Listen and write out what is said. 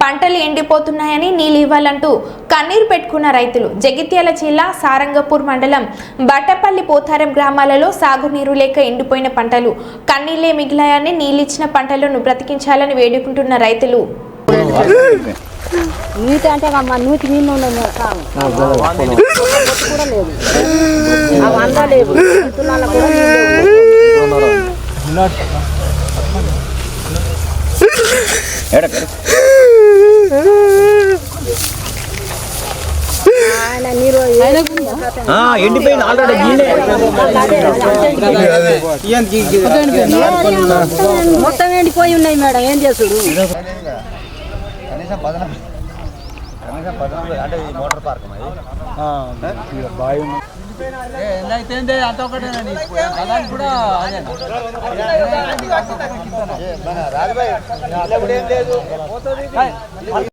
పంటలు ఎండిపోతున్నాయని నీళ్ళు ఇవ్వాలంటూ కన్నీరు పెట్టుకున్న రైతులు జగిత్యాల జిల్లా సారంగపూర్ మండలం బట్టపల్లి పోతారం గ్రామాలలో సాగునీరు లేక ఎండిపోయిన పంటలు కన్నీళ్ళే మిగిలాయని నీళ్ళిచ్చిన పంటలను బ్రతికించాలని వేడుకుంటున్న రైతులు. నీటి అంటే అమ్మ నీళ్ళు కూడా లేదు కూడా నీళ్ళు ఎండిపోయింది ఆల్రెడీ మొత్తం ఎండిపోయి ఉన్నాయి మేడం ఏం చేసుడు కనీసం పదన కనీసం పదన అంటే ఈ మోటార్ పార్క్ రాజుభాయ్